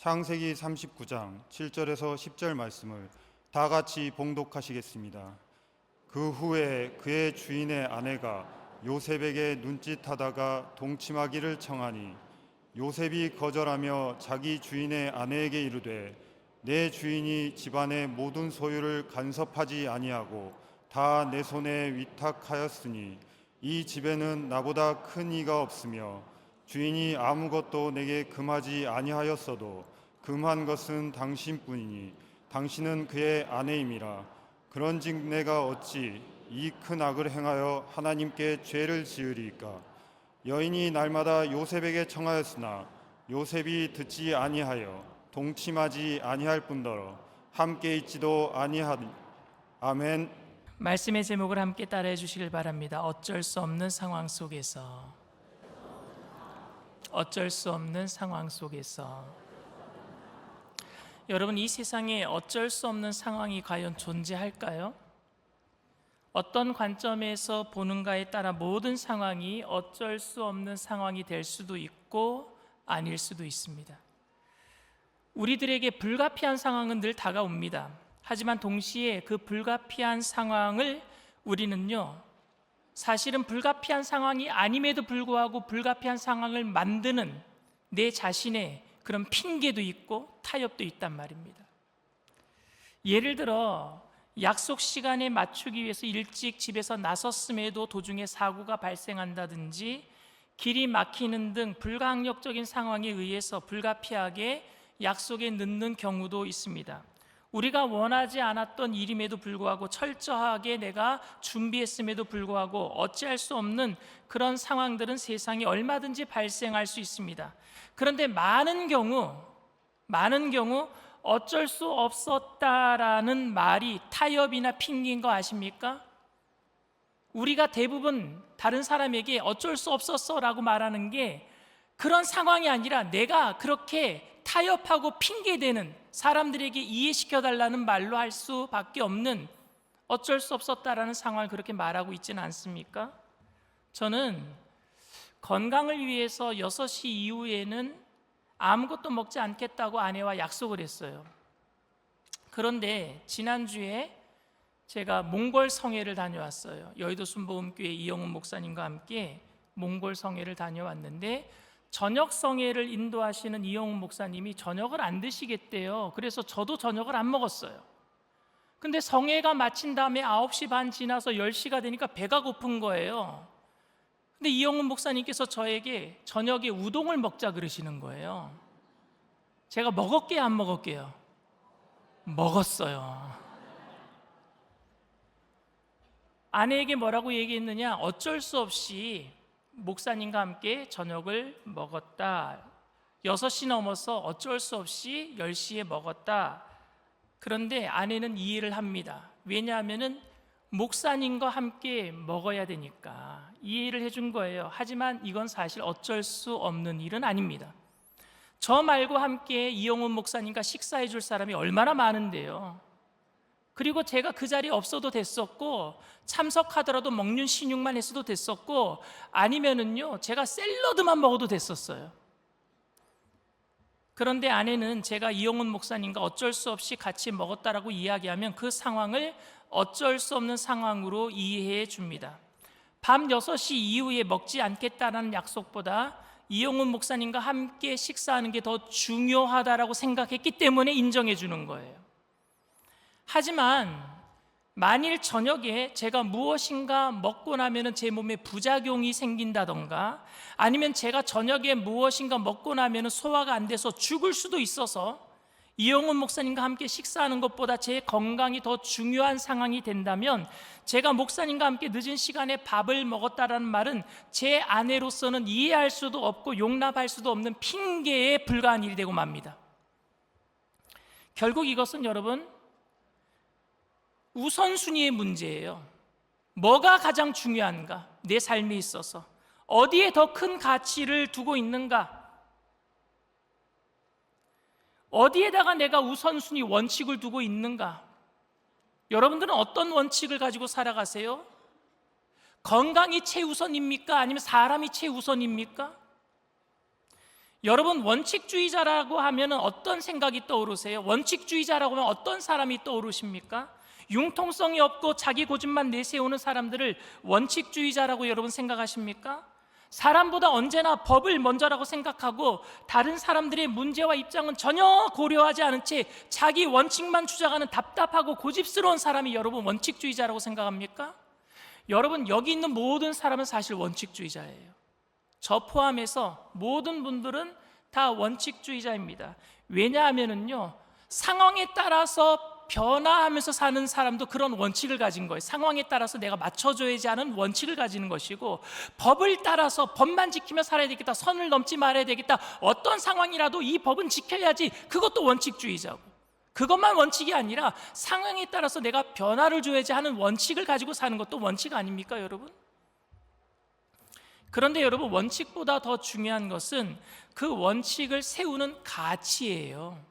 창세기 39장 7절에서 10절 말씀을 다 같이 봉독하시겠습니다. 그 후에 그의 주인의 아내가 요셉에게 눈짓하다가 동침하기를 청하니 요셉이 거절하며 자기 주인의 아내에게 이르되 내 주인이 집안의 모든 소유를 간섭하지 아니하고 다 내 손에 위탁하였으니 이 집에는 나보다 큰 이가 없으며 주인이 아무것도 내게 금하지 아니하였어도 금한 것은 당신뿐이니 당신은 그의 아내임이라. 그런즉 내가 어찌 이 큰 악을 행하여 하나님께 죄를 지으리이까? 여인이 날마다 요셉에게 청하였으나 요셉이 듣지 아니하여 동침하지 아니할 뿐더러 함께 있지도 아니하니 아멘. 말씀의 제목을 함께 따라해 주시길 바랍니다. 어쩔 수 없는 상황 속에서. 어쩔 수 없는 상황 속에서 여러분 이 세상에 어쩔 수 없는 상황이 과연 존재할까요? 어떤 관점에서 보는가에 따라 모든 상황이 어쩔 수 없는 상황이 될 수도 있고 아닐 수도 있습니다. 우리들에게 불가피한 상황은 늘 다가옵니다. 하지만 동시에 그 불가피한 상황을 우리는요, 사실은 불가피한 상황이 아님에도 불구하고 불가피한 상황을 만드는 내 자신의 그런 핑계도 있고 타협도 있단 말입니다. 예를 들어, 약속 시간에 맞추기 위해서 일찍 집에서 나섰음에도 도중에 사고가 발생한다든지 길이 막히는 등 불가항력적인 상황에 의해서 불가피하게 약속에 늦는 경우도 있습니다. 우리가 원하지 않았던 일임에도 불구하고 철저하게 내가 준비했음에도 불구하고 어찌할 수 없는 그런 상황들은 세상에 얼마든지 발생할 수 있습니다. 그런데 많은 경우, 많은 경우 어쩔 수 없었다라는 말이 타협이나 핑계인 거 아십니까? 우리가 대부분 다른 사람에게 어쩔 수 없었어라고 말하는 게 그런 상황이 아니라 내가 그렇게 타협하고 핑계대는 사람들에게 이해시켜 달라는 말로 할 수밖에 없는 어쩔 수 없었다라는 상황을 그렇게 말하고 있지는 않습니까? 저는 건강을 위해서 6시 이후에는 아무것도 먹지 않겠다고 아내와 약속을 했어요. 그런데 지난주에 제가 몽골 성회를 다녀왔어요. 여의도 순복음교회 이영훈 목사님과 함께 몽골 성회를 다녀왔는데 저녁 성회를 인도하시는 이영훈 목사님이 저녁을 안 드시겠대요. 그래서 저도 저녁을 안 먹었어요. 근데 성회가 마친 다음에 9시 반 지나서 10시가 되니까 배가 고픈 거예요. 근데 이영훈 목사님께서 저에게 저녁에 우동을 먹자 그러시는 거예요. 제가 먹었게요, 안 먹었게요? 먹었어요. 아내에게 뭐라고 얘기했느냐? 어쩔 수 없이 목사님과 함께 저녁을 먹었다. 6시 넘어서 어쩔 수 없이 10시에 먹었다. 그런데 아내는 이해를 합니다. 왜냐하면은 목사님과 함께 먹어야 되니까 이해를 해준 거예요. 하지만 이건 사실 어쩔 수 없는 일은 아닙니다. 저 말고 함께 이영훈 목사님과 식사해 줄 사람이 얼마나 많은데요. 그리고 제가 그 자리에 없어도 됐었고 참석하더라도 먹는 신용만 했어도 됐었고 아니면은요 제가 샐러드만 먹어도 됐었어요. 그런데 아내는 제가 이영훈 목사님과 어쩔 수 없이 같이 먹었다라고 이야기하면 그 상황을 어쩔 수 없는 상황으로 이해해 줍니다. 밤 6시 이후에 먹지 않겠다라는 약속보다 이영훈 목사님과 함께 식사하는 게 더 중요하다라고 생각했기 때문에 인정해 주는 거예요. 하지만 만일 저녁에 제가 무엇인가 먹고 나면은 제 몸에 부작용이 생긴다던가 아니면 제가 저녁에 무엇인가 먹고 나면은 소화가 안 돼서 죽을 수도 있어서 이영훈 목사님과 함께 식사하는 것보다 제 건강이 더 중요한 상황이 된다면 제가 목사님과 함께 늦은 시간에 밥을 먹었다라는 말은 제 아내로서는 이해할 수도 없고 용납할 수도 없는 핑계에 불과한 일이 되고 맙니다. 결국 이것은 여러분 우선순위의 문제예요. 뭐가 가장 중요한가? 내 삶에 있어서. 어디에 더 큰 가치를 두고 있는가? 어디에다가 내가 우선순위 원칙을 두고 있는가? 여러분들은 어떤 원칙을 가지고 살아가세요? 건강이 최우선입니까? 아니면 사람이 최우선입니까? 여러분 원칙주의자라고 하면 어떤 생각이 떠오르세요? 원칙주의자라고 하면 어떤 사람이 떠오르십니까? 융통성이 없고 자기 고집만 내세우는 사람들을 원칙주의자라고 여러분 생각하십니까? 사람보다 언제나 법을 먼저라고 생각하고 다른 사람들의 문제와 입장은 전혀 고려하지 않은 채 자기 원칙만 주장하는 답답하고 고집스러운 사람이 여러분 원칙주의자라고 생각합니까? 여러분 여기 있는 모든 사람은 사실 원칙주의자예요. 저 포함해서 모든 분들은 다 원칙주의자입니다. 왜냐하면은요 상황에 따라서 변화하면서 사는 사람도 그런 원칙을 가진 거예요. 상황에 따라서 내가 맞춰줘야지 하는 원칙을 가지는 것이고 법을 따라서 법만 지키며 살아야 되겠다. 선을 넘지 말아야 되겠다. 어떤 상황이라도 이 법은 지켜야지. 그것도 원칙주의자고. 그것만 원칙이 아니라 상황에 따라서 내가 변화를 줘야지 하는 원칙을 가지고 사는 것도 원칙 아닙니까, 여러분? 그런데 여러분 원칙보다 더 중요한 것은 그 원칙을 세우는 가치예요.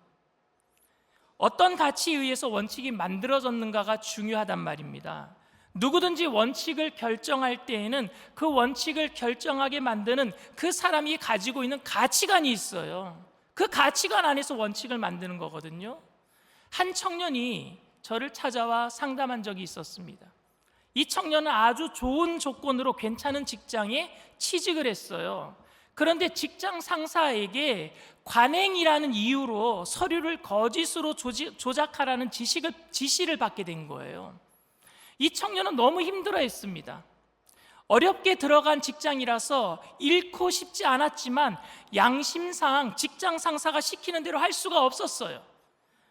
어떤 가치에 의해서 원칙이 만들어졌는가가 중요하단 말입니다. 누구든지 원칙을 결정할 때에는 그 원칙을 결정하게 만드는 그 사람이 가지고 있는 가치관이 있어요. 그 가치관 안에서 원칙을 만드는 거거든요. 한 청년이 저를 찾아와 상담한 적이 있었습니다. 이 청년은 아주 좋은 조건으로 괜찮은 직장에 취직을 했어요. 그런데 직장 상사에게 관행이라는 이유로 서류를 거짓으로 조작하라는 지식을, 지시를 받게 된 거예요. 이 청년은 너무 힘들어 했습니다. 어렵게 들어간 직장이라서 잃고 싶지 않았지만 양심상 직장 상사가 시키는 대로 할 수가 없었어요.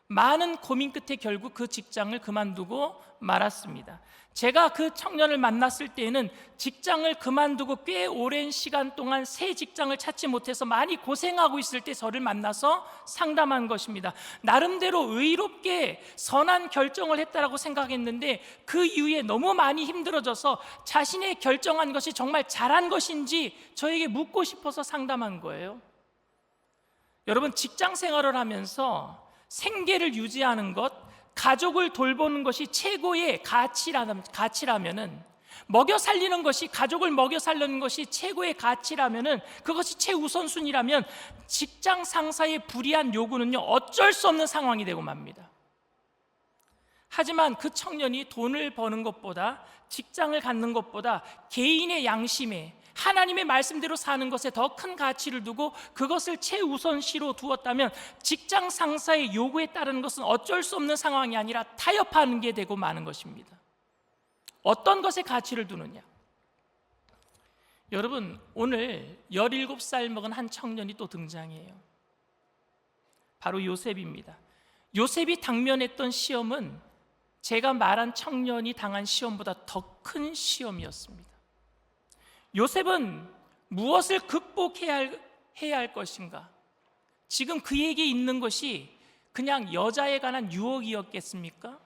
많은 고민 끝에 결국 그 직장을 그만두고 말았습니다. 제가 그 청년을 만났을 때에는 직장을 그만두고 꽤 오랜 시간 동안 새 직장을 찾지 못해서 많이 고생하고 있을 때 저를 만나서 상담한 것입니다. 나름대로 의롭게 선한 결정을 했다라고 생각했는데 그 이후에 너무 많이 힘들어져서 자신의 결정한 것이 정말 잘한 것인지 저에게 묻고 싶어서 상담한 거예요. 여러분 직장 생활을 하면서 생계를 유지하는 것, 가족을 돌보는 것이 최고의 가치라면, 가치라면은 먹여 살리는 것이 가족을 먹여 살리는 것이 최고의 가치라면은 그것이 최우선순위라면 직장 상사의 불이한 요구는요 어쩔 수 없는 상황이 되고 맙니다. 하지만 그 청년이 돈을 버는 것보다 직장을 갖는 것보다 개인의 양심에 하나님의 말씀대로 사는 것에 더 큰 가치를 두고 그것을 최우선시로 두었다면 직장 상사의 요구에 따르는 것은 어쩔 수 없는 상황이 아니라 타협하는 게 되고 마는 것입니다. 어떤 것에 가치를 두느냐? 여러분, 오늘 17살 먹은 한 청년이 또 등장해요. 바로 요셉입니다. 요셉이 당면했던 시험은 제가 말한 청년이 당한 시험보다 더 큰 시험이었습니다. 요셉은 무엇을 극복해야 할, 해야 할 것인가? 지금 그에게 있는 것이 그냥 여자에 관한 유혹이었겠습니까?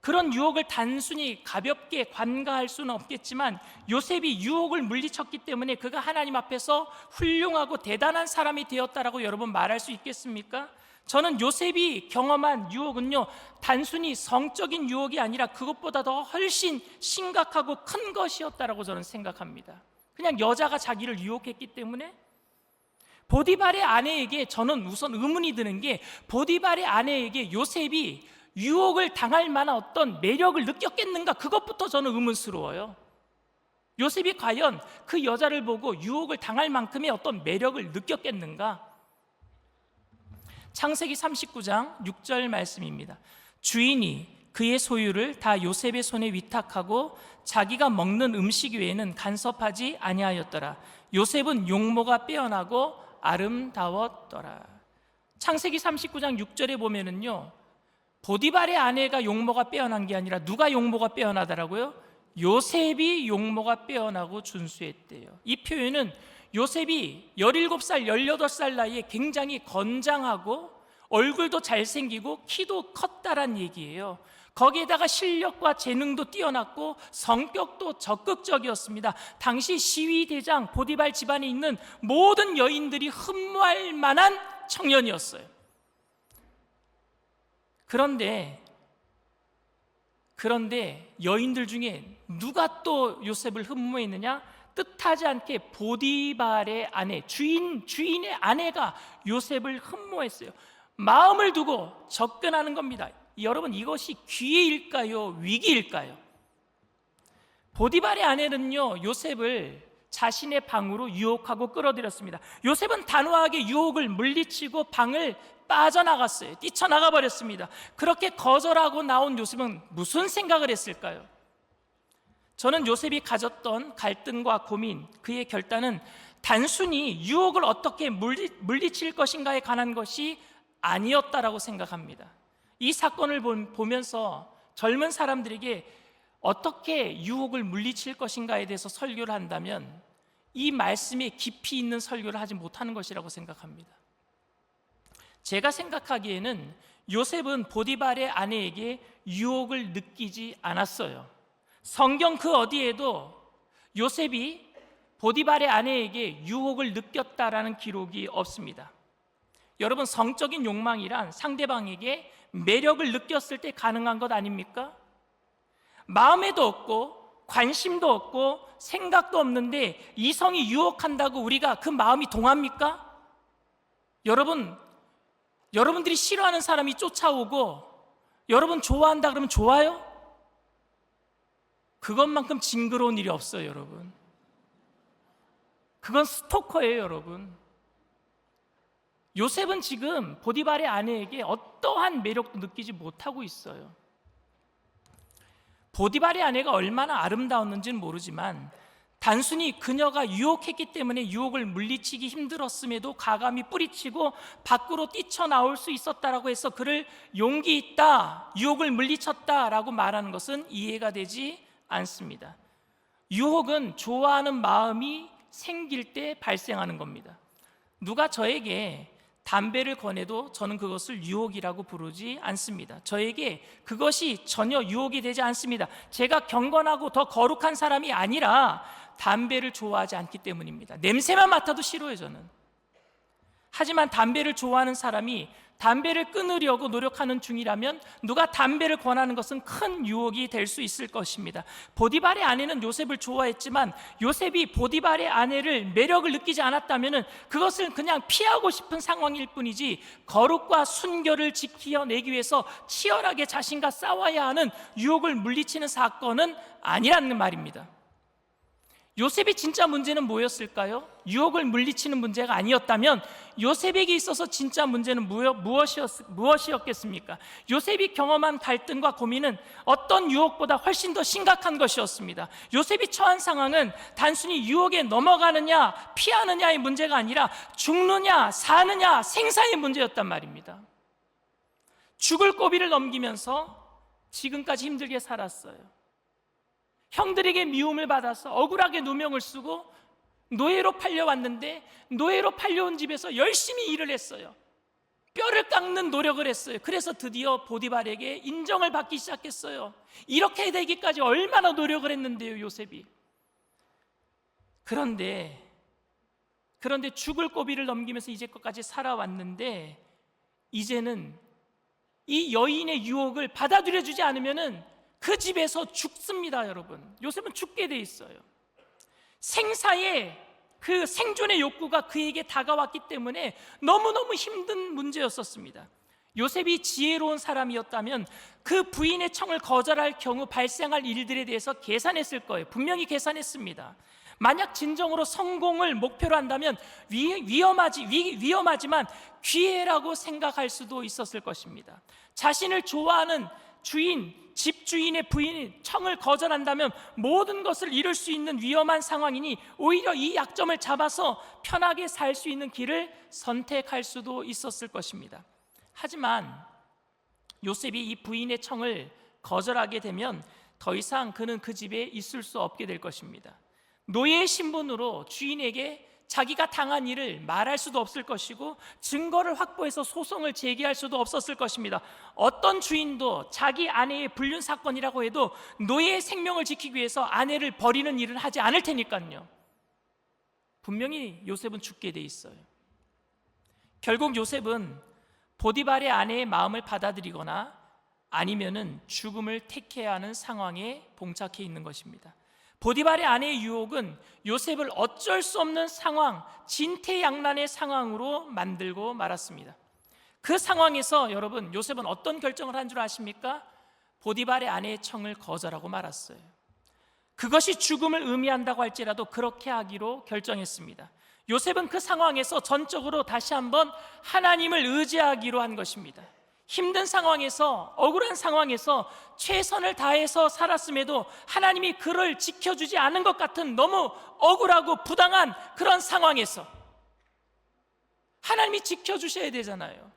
그런 유혹을 단순히 가볍게 관가할 수는 없겠지만 요셉이 유혹을 물리쳤기 때문에 그가 하나님 앞에서 훌륭하고 대단한 사람이 되었다라고 여러분 말할 수 있겠습니까? 저는 요셉이 경험한 유혹은요, 단순히 성적인 유혹이 아니라 그것보다 더 훨씬 심각하고 큰 것이었다라고 저는 생각합니다. 그냥 여자가 자기를 유혹했기 때문에 보디발의 아내에게 저는 우선 의문이 드는 게 보디발의 아내에게 요셉이 유혹을 당할 만한 어떤 매력을 느꼈겠는가 그것부터 저는 의문스러워요. 요셉이 과연 그 여자를 보고 유혹을 당할 만큼의 어떤 매력을 느꼈겠는가? 창세기 39장 6절 말씀입니다. 주인이 그의 소유를 다 요셉의 손에 위탁하고 자기가 먹는 음식 외에는 간섭하지 아니하였더라. 요셉은 용모가 빼어나고 아름다웠더라. 창세기 39장 6절에 보면은요. 보디발의 아내가 용모가 빼어난 게 아니라 누가 용모가 빼어나더라고요? 요셉이 용모가 빼어나고 준수했대요. 이 표현은 요셉이 17살, 18살 나이에 굉장히 건장하고 얼굴도 잘생기고 키도 컸다란 얘기예요. 거기에다가 실력과 재능도 뛰어났고 성격도 적극적이었습니다. 당시 시위대장 보디발 집안에 있는 모든 여인들이 흠모할 만한 청년이었어요. 그런데 그런데 여인들 중에 누가 또 요셉을 흠모했느냐? 뜻하지 않게 보디발의 아내, 주인 주인의 아내가 요셉을 흠모했어요. 마음을 두고 접근하는 겁니다. 여러분 이것이 기회일까요? 위기일까요? 보디발의 아내는요 요셉을 자신의 방으로 유혹하고 끌어들였습니다. 요셉은 단호하게 유혹을 물리치고 방을 빠져나갔어요. 뛰쳐나가 버렸습니다. 그렇게 거절하고 나온 요셉은 무슨 생각을 했을까요? 저는 요셉이 가졌던 갈등과 고민, 그의 결단은 단순히 유혹을 어떻게 물리, 물리칠 것인가에 관한 것이 아니었다라고 생각합니다. 이 사건을 본- 보면서 젊은 사람들에게 어떻게 유혹을 물리칠 것인가에 대해서 설교를 한다면 이 말씀에 깊이 있는 설교를 하지 못하는 것이라고 생각합니다. 제가 생각하기에는 요셉은 보디발의 아내에게 유혹을 느끼지 않았어요. 성경 그 어디에도 요셉이 보디발의 아내에게 유혹을 느꼈다라는 기록이 없습니다. 여러분 성적인 욕망이란 상대방에게 매력을 느꼈을 때 가능한 것 아닙니까? 마음에도 없고 관심도 없고 생각도 없는데 이성이 유혹한다고 우리가 그 마음이 동합니까? 여러분 여러분들이 싫어하는 사람이 쫓아오고 여러분 좋아한다 그러면 좋아요? 그것만큼 징그러운 일이 없어요, 여러분. 그건 스토커예요, 여러분. 요셉은 지금 보디발의 아내에게 어떠한 매력도 느끼지 못하고 있어요. 보디발의 아내가 얼마나 아름다웠는지는 모르지만 단순히 그녀가 유혹했기 때문에 유혹을 물리치기 힘들었음에도 가감히 뿌리치고 밖으로 뛰쳐나올 수 있었다라고 해서 그를 용기 있다, 유혹을 물리쳤다라고 말하는 것은 이해가 되지 않습니다. 유혹은 좋아하는 마음이 생길 때 발생하는 겁니다. 누가 저에게 담배를 권해도 저는 그것을 유혹이라고 부르지 않습니다. 저에게 그것이 전혀 유혹이 되지 않습니다. 제가 경건하고 더 거룩한 사람이 아니라 담배를 좋아하지 않기 때문입니다. 냄새만 맡아도 싫어요, 저는. 하지만 담배를 좋아하는 사람이 담배를 끊으려고 노력하는 중이라면 누가 담배를 권하는 것은 큰 유혹이 될 수 있을 것입니다. 보디발의 아내는 요셉을 좋아했지만 요셉이 보디발의 아내를 매력을 느끼지 않았다면 그것을 그냥 피하고 싶은 상황일 뿐이지 거룩과 순결을 지켜내기 위해서 치열하게 자신과 싸워야 하는 유혹을 물리치는 사건은 아니라는 말입니다. 요셉이 진짜 문제는 뭐였을까요? 유혹을 물리치는 문제가 아니었다면 요셉에게 있어서 진짜 문제는 무엇이었, 무엇이었겠습니까? 요셉이 경험한 갈등과 고민은 어떤 유혹보다 훨씬 더 심각한 것이었습니다. 요셉이 처한 상황은 단순히 유혹에 넘어가느냐 피하느냐의 문제가 아니라 죽느냐 사느냐 생사의 문제였단 말입니다. 죽을 고비를 넘기면서 지금까지 힘들게 살았어요. 형들에게 미움을 받아서 억울하게 누명을 쓰고 노예로 팔려왔는데 노예로 팔려온 집에서 열심히 일을 했어요. 뼈를 깎는 노력을 했어요. 그래서 드디어 보디발에게 인정을 받기 시작했어요. 이렇게 되기까지 얼마나 노력을 했는데요, 요셉이. 그런데 그런데 죽을 고비를 넘기면서 이제껏까지 살아왔는데 이제는 이 여인의 유혹을 받아들여 주지 않으면은 그 집에서 죽습니다, 여러분. 요셉은 죽게 돼 있어요. 생사의 그 생존의 욕구가 그에게 다가왔기 때문에 너무너무 힘든 문제였었습니다. 요셉이 지혜로운 사람이었다면 그 부인의 청을 거절할 경우 발생할 일들에 대해서 계산했을 거예요. 분명히 계산했습니다. 만약 진정으로 성공을 목표로 한다면 위, 위험하지, 위, 위험하지만 기회라고 생각할 수도 있었을 것입니다. 자신을 좋아하는 주인, 집주인의 부인이 청을 거절한다면 모든 것을 잃을 수 있는 위험한 상황이니 오히려 이 약점을 잡아서 편하게 살 수 있는 길을 선택할 수도 있었을 것입니다. 하지만 요셉이 이 부인의 청을 거절하게 되면 더 이상 그는 그 집에 있을 수 없게 될 것입니다. 노예의 신분으로 주인에게 자기가 당한 일을 말할 수도 없을 것이고 증거를 확보해서 소송을 제기할 수도 없었을 것입니다. 어떤 주인도 자기 아내의 불륜 사건이라고 해도 노예의 생명을 지키기 위해서 아내를 버리는 일을 하지 않을 테니까요. 분명히 요셉은 죽게 돼 있어요. 결국 요셉은 보디발의 아내의 마음을 받아들이거나 아니면은 죽음을 택해야 하는 상황에 봉착해 있는 것입니다. 보디발의 아내의 유혹은 요셉을 어쩔 수 없는 상황, 진퇴양난의 상황으로 만들고 말았습니다. 그 상황에서 여러분 요셉은 어떤 결정을 한 줄 아십니까? 보디발의 아내의 청을 거절하고 말았어요. 그것이 죽음을 의미한다고 할지라도 그렇게 하기로 결정했습니다. 요셉은 그 상황에서 전적으로 다시 한번 하나님을 의지하기로 한 것입니다. 힘든 상황에서 억울한 상황에서 최선을 다해서 살았음에도 하나님이 그를 지켜주지 않은 것 같은 너무 억울하고 부당한 그런 상황에서 하나님이 지켜주셔야 되잖아요.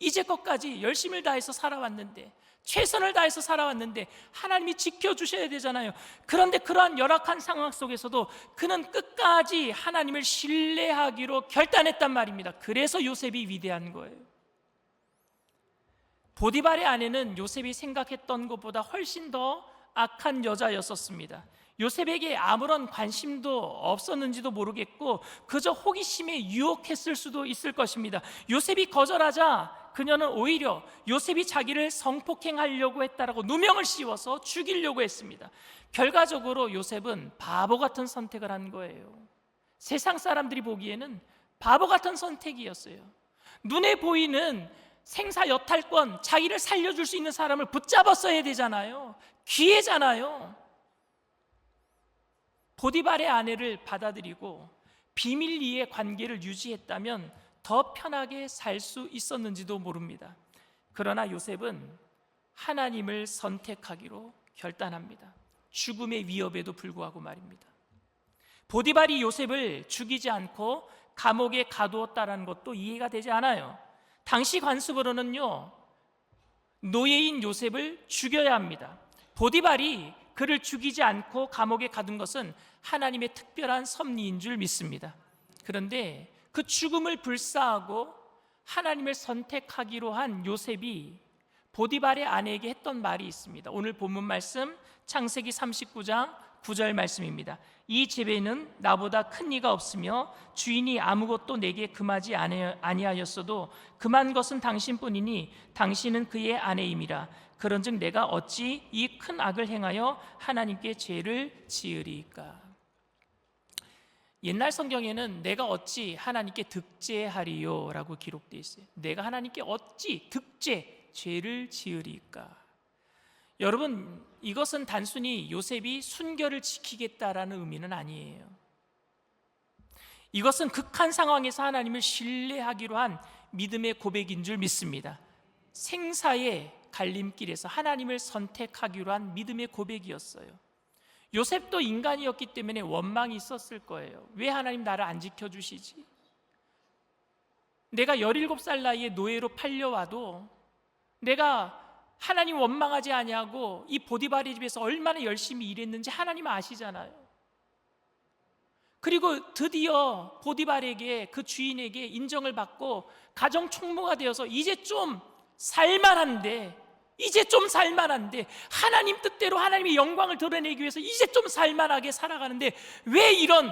이제껏까지 열심을 다해서 살아왔는데 최선을 다해서 살아왔는데 하나님이 지켜주셔야 되잖아요. 그런데 그러한 열악한 상황 속에서도 그는 끝까지 하나님을 신뢰하기로 결단했단 말입니다. 그래서 요셉이 위대한 거예요. 보디발의 아내는 요셉이 생각했던 것보다 훨씬 더 악한 여자였었습니다. 요셉에게 아무런 관심도 없었는지도 모르겠고 그저 호기심에 유혹했을 수도 있을 것입니다. 요셉이 거절하자 그녀는 오히려 요셉이 자기를 성폭행하려고 했다라고 누명을 씌워서 죽이려고 했습니다. 결과적으로 요셉은 바보 같은 선택을 한 거예요. 세상 사람들이 보기에는 바보 같은 선택이었어요. 눈에 보이는 생사 여탈권, 자기를 살려줄 수 있는 사람을 붙잡았어야 되잖아요. 기회잖아요. 보디발의 아내를 받아들이고 비밀리에 관계를 유지했다면 더 편하게 살 수 있었는지도 모릅니다. 그러나 요셉은 하나님을 선택하기로 결단합니다. 죽음의 위협에도 불구하고 말입니다. 보디발이 요셉을 죽이지 않고 감옥에 가두었다는 것도 이해가 되지 않아요. 당시 관습으로는요, 노예인 요셉을 죽여야 합니다. 보디발이 그를 죽이지 않고 감옥에 가둔 것은 하나님의 특별한 섭리인 줄 믿습니다. 그런데 그 죽음을 불사하고 하나님을 선택하기로 한 요셉이 보디발의 아내에게 했던 말이 있습니다. 오늘 본문 말씀 창세기 39장 9절 말씀입니다. 이 집에는 나보다 큰 이가 없으며 주인이 아무것도 내게 금하지 아니하였어도 금한 것은 당신뿐이니 당신은 그의 아내임이라. 그런즉 내가 어찌 이 큰 악을 행하여 하나님께 죄를 지으리까? 옛날 성경에는 내가 어찌 하나님께 득죄하리요라고 기록되어 있어요. 내가 하나님께 어찌 득죄 죄를 지으리까? 여러분 이것은 단순히 요셉이 순결을 지키겠다라는 의미는 아니에요. 이것은 극한 상황에서 하나님을 신뢰하기로 한 믿음의 고백인 줄 믿습니다. 생사의 갈림길에서 하나님을 선택하기로 한 믿음의 고백이었어요. 요셉도 인간이었기 때문에 원망이 있었을 거예요. 왜 하나님 나를 안 지켜주시지? 내가 17살 나이에 노예로 팔려와도 내가 하나님 원망하지 아니하고 이 보디발의 집에서 얼마나 열심히 일했는지 하나님 아시잖아요. 그리고 드디어 보디발에게 그 주인에게 인정을 받고 가정 총무가 되어서 이제 좀 살만한데 이제 좀 살만한데 하나님 뜻대로 하나님의 영광을 드러내기 위해서 이제 좀 살만하게 살아가는데 왜 이런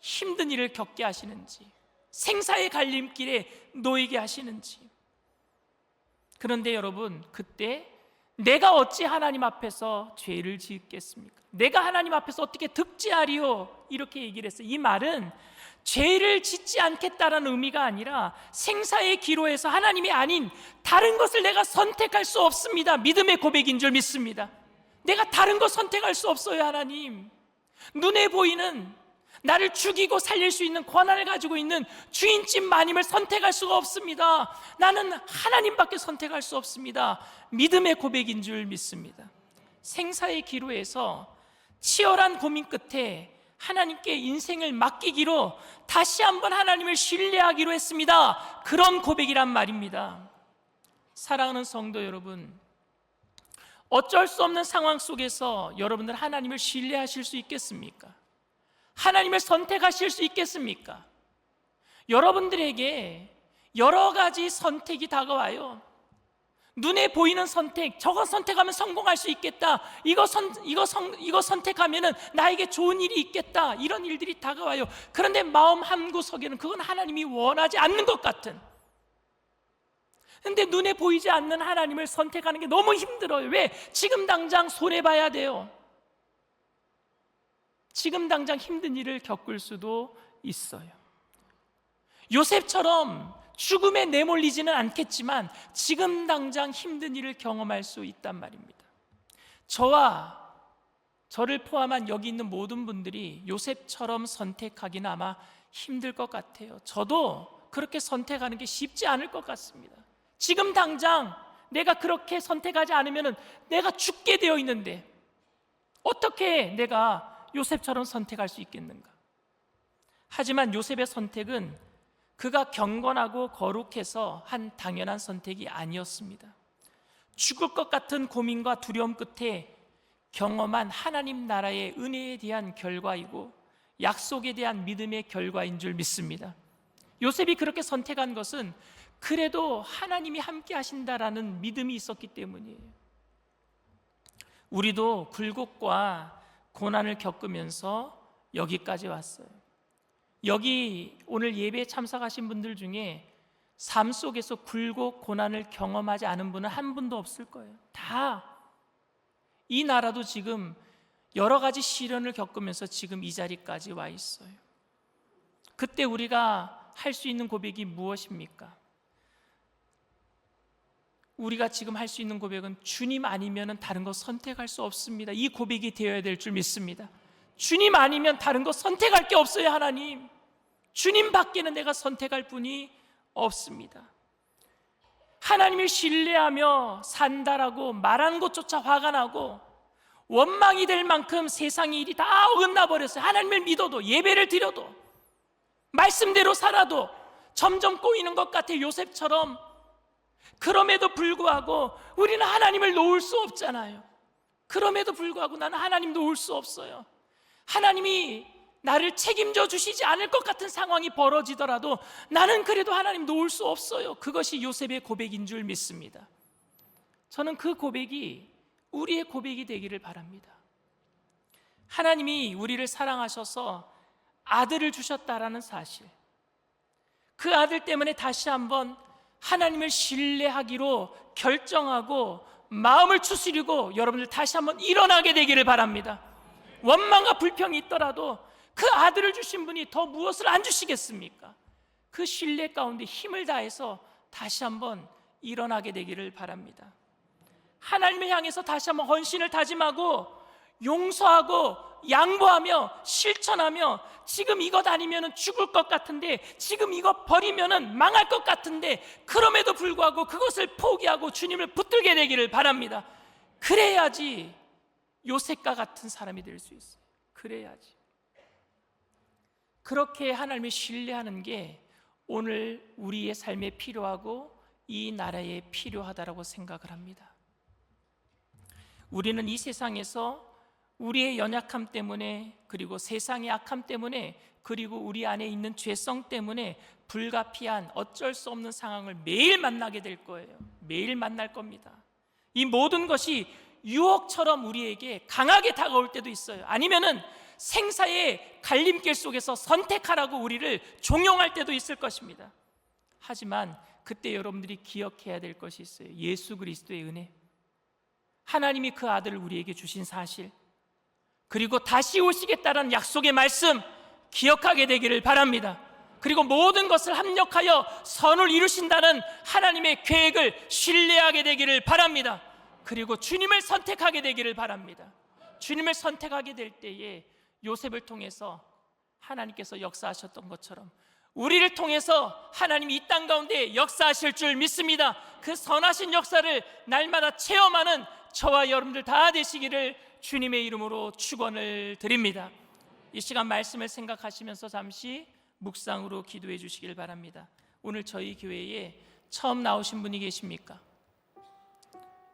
힘든 일을 겪게 하시는지 생사의 갈림길에 놓이게 하시는지 그런데 여러분 그때 내가 어찌 하나님 앞에서 죄를 지었겠습니까? 내가 하나님 앞에서 어떻게 득지하리요? 이렇게 얘기를 했어요. 이 말은 죄를 짓지 않겠다라는 의미가 아니라 생사의 기로에서 하나님이 아닌 다른 것을 내가 선택할 수 없습니다. 믿음의 고백인 줄 믿습니다. 내가 다른 것 선택할 수 없어요, 하나님. 눈에 보이는 나를 죽이고 살릴 수 있는 권한을 가지고 있는 주인집 마님을 선택할 수가 없습니다. 나는 하나님밖에 선택할 수 없습니다. 믿음의 고백인 줄 믿습니다. 생사의 기로에서 치열한 고민 끝에 하나님께 인생을 맡기기로 다시 한번 하나님을 신뢰하기로 했습니다. 그런 고백이란 말입니다. 사랑하는 성도 여러분, 어쩔 수 없는 상황 속에서 여러분들 하나님을 신뢰하실 수 있겠습니까? 하나님을 선택하실 수 있겠습니까? 여러분들에게 여러 가지 선택이 다가와요. 눈에 보이는 선택, 저거 선택하면 성공할 수 있겠다. 이거 선 이거 선 이거 선택하면은 나에게 좋은 일이 있겠다. 이런 일들이 다가와요. 그런데 마음 한 구석에는 그건 하나님이 원하지 않는 것 같은. 근데 눈에 보이지 않는 하나님을 선택하는 게 너무 힘들어요. 왜? 지금 당장 손해 봐야 돼요. 지금 당장 힘든 일을 겪을 수도 있어요. 요셉처럼 죽음에 내몰리지는 않겠지만 지금 당장 힘든 일을 경험할 수 있단 말입니다. 저와 저를 포함한 여기 있는 모든 분들이 요셉처럼 선택하기는 아마 힘들 것 같아요. 저도 그렇게 선택하는 게 쉽지 않을 것 같습니다. 지금 당장 내가 그렇게 선택하지 않으면 내가 죽게 되어 있는데 어떻게 내가 요셉처럼 선택할 수 있겠는가? 하지만 요셉의 선택은 그가 경건하고 거룩해서 한 당연한 선택이 아니었습니다. 죽을 것 같은 고민과 두려움 끝에 경험한 하나님 나라의 은혜에 대한 결과이고 약속에 대한 믿음의 결과인 줄 믿습니다. 요셉이 그렇게 선택한 것은 그래도 하나님이 함께 하신다라는 믿음이 있었기 때문이에요. 우리도 굴곡과 고난을 겪으면서 여기까지 왔어요. 여기 오늘 예배에 참석하신 분들 중에 삶 속에서 굴곡 고난을 경험하지 않은 분은 한 분도 없을 거예요. 다 이 나라도 지금 여러 가지 시련을 겪으면서 지금 이 자리까지 와 있어요. 그때 우리가 할 수 있는 고백이 무엇입니까? 우리가 지금 할 수 있는 고백은 주님 아니면 다른 거 선택할 수 없습니다. 이 고백이 되어야 될 줄 믿습니다. 주님 아니면 다른 거 선택할 게 없어요, 하나님. 주님 밖에는 내가 선택할 분이 없습니다. 하나님을 신뢰하며 산다라고 말하는 것조차 화가 나고 원망이 될 만큼 세상의 일이 다 어긋나 버렸어요. 하나님을 믿어도 예배를 드려도 말씀대로 살아도 점점 꼬이는 것 같아 요셉처럼 그럼에도 불구하고 우리는 하나님을 놓을 수 없잖아요. 그럼에도 불구하고 나는 하나님 놓을 수 없어요. 하나님이 나를 책임져 주시지 않을 것 같은 상황이 벌어지더라도 나는 그래도 하나님 놓을 수 없어요. 그것이 요셉의 고백인 줄 믿습니다. 저는 그 고백이 우리의 고백이 되기를 바랍니다. 하나님이 우리를 사랑하셔서 아들을 주셨다라는 사실. 그 아들 때문에 다시 한번 하나님을 신뢰하기로 결정하고 마음을 추스리고 여러분들 다시 한번 일어나게 되기를 바랍니다. 원망과 불평이 있더라도 그 아들을 주신 분이 더 무엇을 안 주시겠습니까? 그 신뢰 가운데 힘을 다해서 다시 한번 일어나게 되기를 바랍니다. 하나님을 향해서 다시 한번 헌신을 다짐하고 용서하고 양보하며 실천하며 지금 이것 아니면 죽을 것 같은데 지금 이거 버리면 망할 것 같은데 그럼에도 불구하고 그것을 포기하고 주님을 붙들게 되기를 바랍니다. 그래야지 요셉과 같은 사람이 될 수 있어요. 그래야지. 그렇게 하나님을 신뢰하는 게 오늘 우리의 삶에 필요하고 이 나라에 필요하다라고 생각을 합니다. 우리는 이 세상에서 우리의 연약함 때문에 그리고 세상의 악함 때문에 그리고 우리 안에 있는 죄성 때문에 불가피한 어쩔 수 없는 상황을 매일 만나게 될 거예요. 매일 만날 겁니다. 이 모든 것이 유혹처럼 우리에게 강하게 다가올 때도 있어요. 아니면은 생사의 갈림길 속에서 선택하라고 우리를 종용할 때도 있을 것입니다. 하지만 그때 여러분들이 기억해야 될 것이 있어요. 예수 그리스도의 은혜. 하나님이 그 아들을 우리에게 주신 사실. 그리고 다시 오시겠다는 약속의 말씀 기억하게 되기를 바랍니다. 그리고 모든 것을 합력하여 선을 이루신다는 하나님의 계획을 신뢰하게 되기를 바랍니다. 그리고 주님을 선택하게 되기를 바랍니다. 주님을 선택하게 될 때에 요셉을 통해서 하나님께서 역사하셨던 것처럼 우리를 통해서 하나님이 이 땅 가운데 역사하실 줄 믿습니다. 그 선하신 역사를 날마다 체험하는 저와 여러분들 다 되시기를 주님의 이름으로 축원을 드립니다. 이 시간 말씀을 생각하시면서 잠시 묵상으로 기도해 주시길 바랍니다. 오늘 저희 교회에 처음 나오신 분이 계십니까?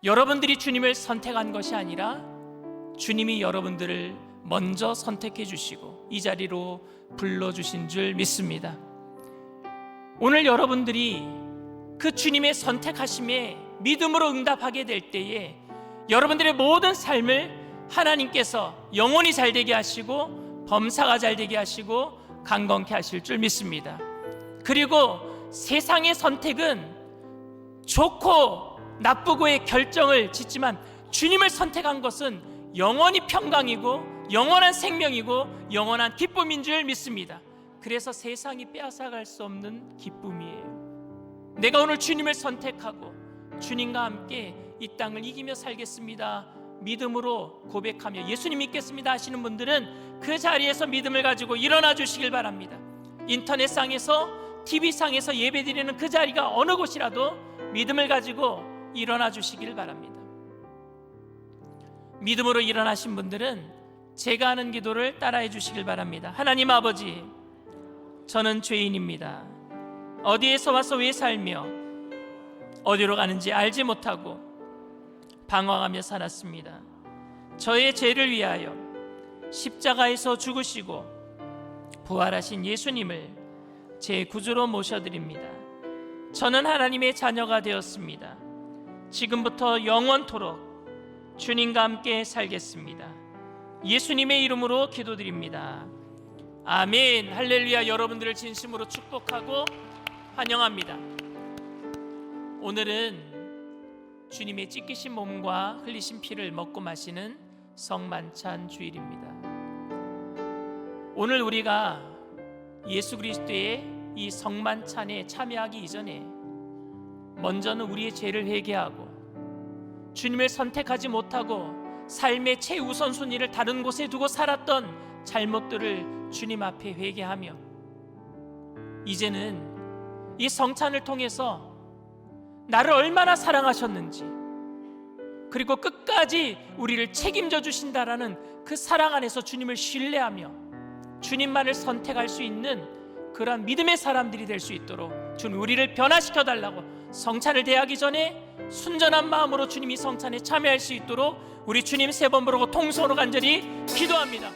여러분들이 주님을 선택한 것이 아니라 주님이 여러분들을 먼저 선택해 주시고 이 자리로 불러 주신 줄 믿습니다. 오늘 여러분들이 그 주님의 선택하심에 믿음으로 응답하게 될 때에 여러분들의 모든 삶을 하나님께서 영원히 잘 되게 하시고 범사가 잘 되게 하시고 강건케 하실 줄 믿습니다. 그리고 세상의 선택은 좋고 나쁘고의 결정을 짓지만 주님을 선택한 것은 영원히 평강이고 영원한 생명이고 영원한 기쁨인 줄 믿습니다. 그래서 세상이 빼앗아갈 수 없는 기쁨이에요. 내가 오늘 주님을 선택하고 주님과 함께 이 땅을 이기며 살겠습니다. 믿음으로 고백하며 예수님 믿겠습니다 하시는 분들은 그 자리에서 믿음을 가지고 일어나 주시길 바랍니다. 인터넷상에서 TV상에서 예배드리는 그 자리가 어느 곳이라도 믿음을 가지고 일어나 주시길 바랍니다. 믿음으로 일어나신 분들은 제가 하는 기도를 따라해 주시길 바랍니다. 하나님 아버지, 저는 죄인입니다. 어디에서 와서 왜 살며 어디로 가는지 알지 못하고 방황하며 살았습니다. 저의 죄를 위하여 십자가에서 죽으시고 부활하신 예수님을 제 구주로 모셔드립니다. 저는 하나님의 자녀가 되었습니다. 지금부터 영원토록 주님과 함께 살겠습니다. 예수님의 이름으로 기도드립니다. 아멘. 할렐루야. 여러분들을 진심으로 축복하고 환영합니다. 오늘은 주님의 찢기신 몸과 흘리신 피를 먹고 마시는 성만찬 주일입니다. 오늘 우리가 예수 그리스도의 이 성만찬에 참여하기 이전에 먼저는 우리의 죄를 회개하고 주님을 선택하지 못하고 삶의 최우선 순위를 다른 곳에 두고 살았던 잘못들을 주님 앞에 회개하며 이제는 이 성찬을 통해서 나를 얼마나 사랑하셨는지 그리고 끝까지 우리를 책임져 주신다라는 그 사랑 안에서 주님을 신뢰하며 주님만을 선택할 수 있는 그러한 믿음의 사람들이 될 수 있도록 주님 우리를 변화시켜 달라고 성찬을 대하기 전에 순전한 마음으로 주님이 성찬에 참여할 수 있도록 우리 주님 세 번 부르고 통성으로 간절히 기도합니다.